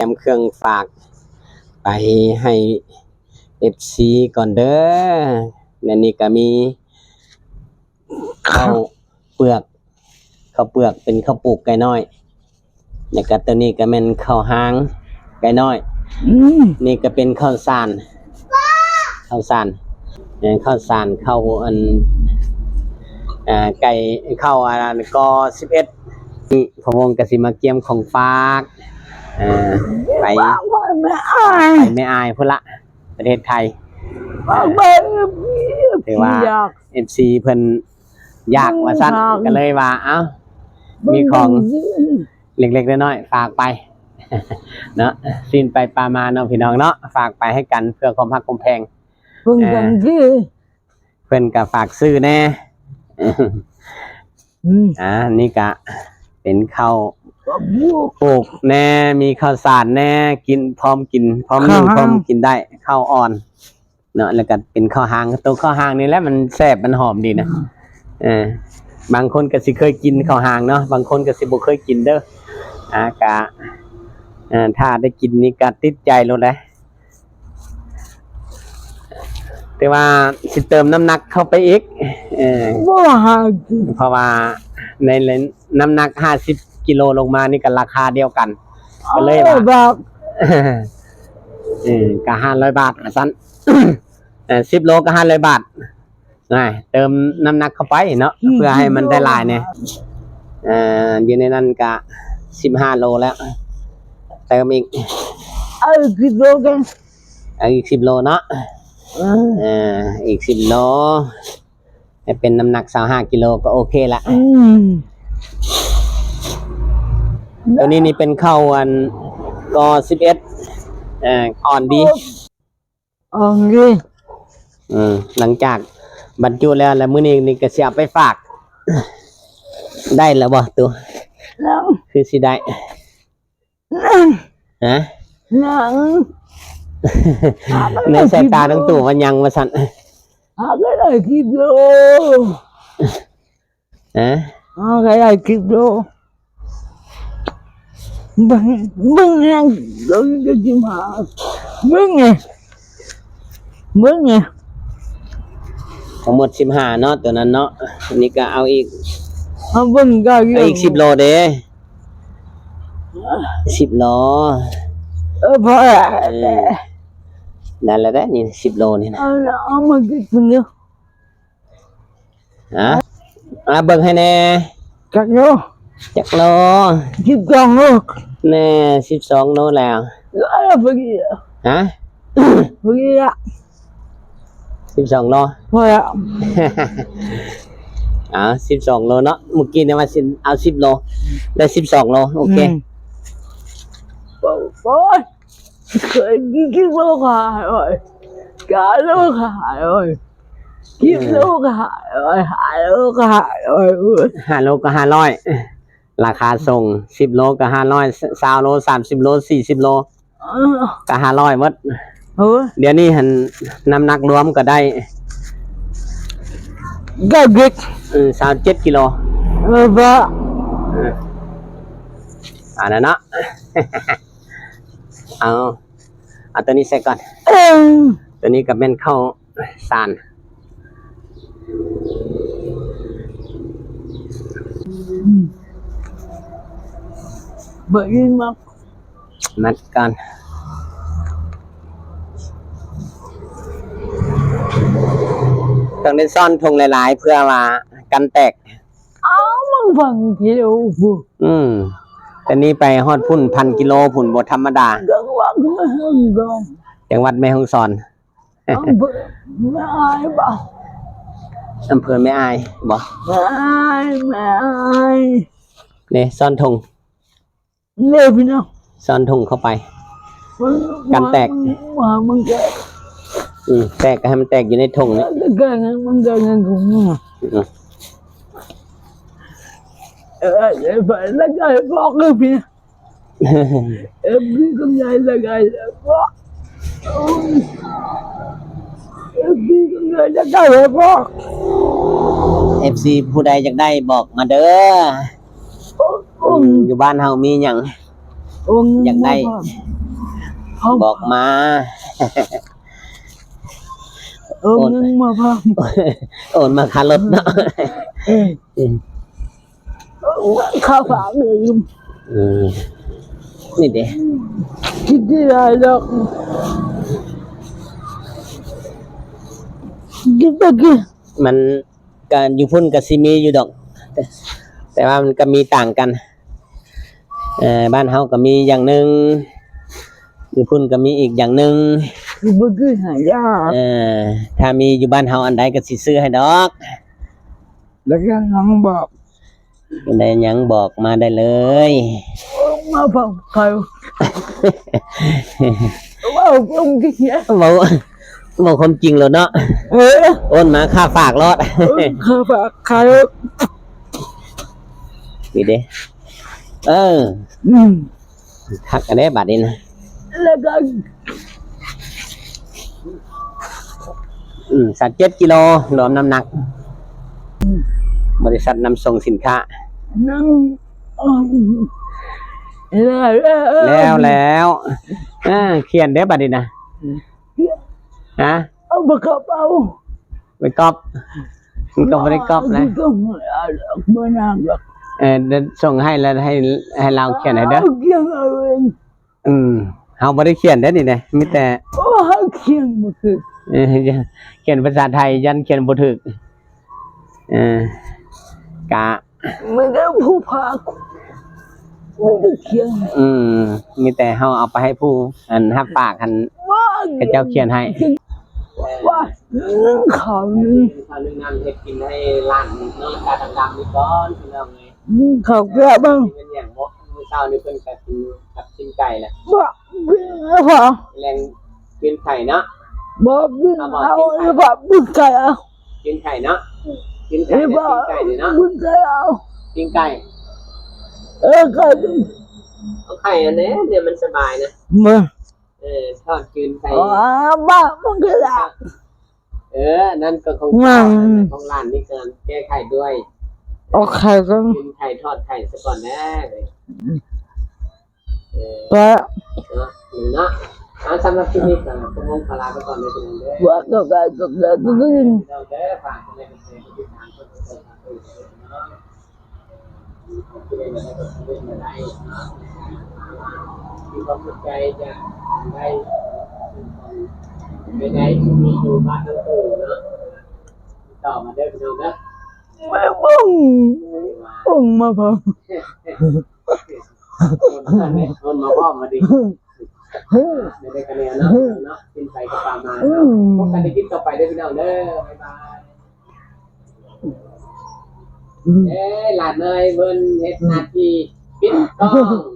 แถมเครื่องฝาก ไปให้เอฟซีก่อนเด้อในนี้ก็มีข้าวเปลือกข้าวเปลือกเป็นข้าวปลูกไก่น้อยแล้วก็ตัวนี้ก็เป็นข้าวหางไก่น้อยอืมนี่ก็เป็นข้าวสารข้าวสารเนี่ยข้าวสารข้าวอันอ่าไก่ข้าวอันนั้นก็สิบเอ็ดนี่พะวงกสิมาเกียมของฝาก อ่าไปบอกว่าไม่อายไปไม่อายพุ่นละประเทศไทยบอกไปถือว่าอยากเอฟซีเพิ่นอยากว่าสั้นอยากก็เลยว่า เอ้า มีของเล็กๆน้อยๆฝากไปเนาะสิ้นไปปลามาเนาะพี่น้องเนาะฝากไปให้กันเพื่อความพักความแพงเพิ่งกันที่เพื่อนก็ฝากซื้อแน่อืมอ่านี่ก็เป็นข้าวก็บุก ปลูกแน่มีข้าวสารแน่กินพร้อมกิน พร้อมข้านึ่วงหางพร้อมกินได้ข้าวอ่อน เนาะแล้วก็เป็นข้าวหางตัวข้าวหางนี่แหละมันแซ่บมันหอมดีนะเออบางคนก็สิเคยกินข้าวหางเนาะบางคนก็สิบ่เคยกินเด้ออ่ากะอ่าถ้าได้กินนี่ก็ติดใจโลดเลยแต่ว่าสิเติมน้ำหนักเข้าไปอีกเออว่าหาเพราะว่าในเลนน้ำหนักห้าสิบ กิโลลงมานี่ก็ราคาเดียวกัน ก็เลยว่าบอกเออก็ห้าร้อยบาทอะสั้นสิบโลก็ห้าร้อยบาทง่ายเติมน้ำหนักเข้าไปเนาะเพื่อให้มันได้หลายเนี่ยเอ่ออยู่ในนั้นก็สิบห้าโลแล้ว เติมอีกไอ้กิโลกันเอาอีกสิบโลเนาะเอ่าอีกสิบโลให้เป็นน้ำหนักสาห้ากิโลก็โอเคละอืม ตัวนี้นี่เป็นข้าวอันก็สิบเอ็ดเอ่ออ่อนดีเอันนี้อืมหลังจากบรรจุแล้วแล้วมื้อนี้นี่ก็สิเอาไปฝาก ได้แล้วบ่ตัวนังคือสิได้นังฮะนังในสายตาทั้งตู่มันยังว่าซั่นหาก็ได้กิโลฮะหาก็ได้กิโล บึงบึงยังเราจะกินหาบึงไงบึงไงทั้งหมด15เนาะตัวนั้นเนาะอันนี้ก็เอาอีกเอาบึงก็เยเอาอะอีก10โลเด้10โลเออพอละเออนั่นแหละเด้อนี่10โลนี่นะเอาละเอามากินคนเดียวฮะอะเบิ่งให้แน่จักโลจักโลกินกองโลก แน่12โลแล้วแล้วพอดีฮะพอดีละ12โลพอละอ่าสิบสองโลเนาะเมื่อกี้เนี่ยว่าสิเอาสิบโลได้สิบสองโลโอเคโอ้ยเคยกินกิโลขายเลยกาโลขายเลยกิโลขายเลยหายโลขายเลยห้าโลก็ห้าร้อย ราคาส่งสิบโลก็ห้าร้อยสาวโลสามสิบโลสี่สิบโลก็ห้าร้อยหมดเฮ้ยเดี๋ยวนี้หันน้ำหนักรวมก็ได้ก็เด็กสามเจ็ดกิโลเออปะอ่านะเนาะเอาเอาตัวนี้ใส่ก่อนเอ็มตัวนี้กับแม่นเข้าสาร เบิร์นมามัดก่อนต้องได้ซ่อนทงหลาย ๆ เพื่อว่ากันแตกอ้าวมึงฟังกิโลฟูอืมแต่นี้ไปฮอดพุ่นพันกิโลพุ่นบธรรมดาก็ว่าไม่ให้กองจังหวัดแม่ฮ่องสอนอำเภอไม่อายเปล่าอำเภอแม่อายบ่ไม่อายไม่อายเนี่ยซ่อนธง เล่พี่น้องซ่อนธงเข้าไปมึงกันแตกว่ามึงแกอืมแตกก็ให้มันแตกอยู่ในธงนี่จะแกงั้นมึงแกงั้นกูมึงอืมเออเดี๋ยวไปแล้วก็บอกเลยพี่เออพี่ก็ใหญ่แล้วก็บอกเออพี่ก็ใหญ่แล้วก็บอกเอฟซีผู้ใดอยากได้บอกมาเด้อ อืมอยู่บ้านเฮามีหยังโองค์อยากได้พ่อบอกมาองค์นึงมาพ่อโอนมาคารถเนาะข้าวฝากเลยอืมนี่เด้คิดที่ไรหรอกกินไปกินมันการอยู่พุ่นกับซีมีอยู่ดอก แต่แต่ว่ามันก็มีต่างกันเอ่อบ้านเฮาก็มีอย่างหนึ่งอยู่พุ่นก็มีอีกอย่างหนึ่งคือไปกินหายาเอ่อถ้ามีอยู่บ้านเฮาอันใดก็สิซื้อให้ดอกแล้วก็น้องบอกอันใดหยังบอกมาได้เลยมาพ่อใครว่าองค์ที่เนี่ยเว้าเว้าความจริงแล้วเนาะเออโอนมาค่าฝากรถข้าวฝากใครนี่เด้ เอออืมทักกันได้บัดนี้นะแล้วก็อืมสัตว์เจ็ดกิโลรวมน้ำหนัก บริษัทนำส่งสินค้านั่งแล้วแล้วแล้วอ่าเขียนได้บัดนี้นะฮะเอาไปกับเอาไปก๊อปมันก็ไม่ได้ก๊อปนะก็ไม่เอาหรอกไม่นานหรอก เออเดี๋ยวส่งให้แล้วให้ให้เราเขียนให้เด้อเขียนเอาเองอืมเฮาบ่ได้เขียนได้อนี่นะมีแต่โอ้ให้เขียนมาคือเออเขียนภาษาไทยยันเขียนบ่ถูกเออกะไม่ได้ผู้พาไม่ได้เขียนอืมมีแต่เฮาเอาไปให้ผู้ อันรับปากอันว่าให้เจ้าเขียนให้ว่านึ่งเขานี่ข้าวนึ่งน้ำเฮ็ดกินให้ร้านน้องกาดำๆนี่ก่อนพี่น้อง เอ้ยนึ่งเขาแก่บ้างนี่เป็นอย่างบ่มื้อเช้านี่เพิ่นก็กินกับกินไก่แหละว่าบินแล้วพอแรงกินไข่เนาะบ่บินเอาแล้วพอบินไก่เอากินไข่เนาะกินไข่แล้วเนี่ยพอกินไก่นี่เนาะบินไก่เอากินไก่เออไก่เอาไข่อันนี้เนี่ยมันสบายนะมาเออทอดกินไข่อ๋อบ้ามันก็ได้เออ นั่นก็ของอืมของร้านนี่เกินแก้ไข่ด้วย เอาไข่กันกินไข่ทอดไข่ซะก่อนนะเออไปเนาะหนึ่งเนาะเอาสำหรับที่นี่ก็คงงพลาไปก่อนเลยทุกคนเด้อว่าก็ได้ก็ได้ก็ได้เราเด้อฝากคนในประเทศที่ทางคนเปิดทางเปิดเนาะที่ได้มาได้ก็ที่ได้มาได้เนาะมีความสนใจจะได้ไปได้ที่มีอยู่บ้านทั้งคู่เนาะติดต่อมาได้พี่น้องเด้ อไม่บ้องบ้องมาพอคนมาพ่อมาดิเฮ้ยในรายการเนาะเนาะกินไปก็ปลามาอืมพบกันในคลิปต่อไปได้พี่น้องเด้อบ๊ายบายเอ้ยหลานเอ้ยเบิ้นเฮ็ดนาทีปิดกล้อง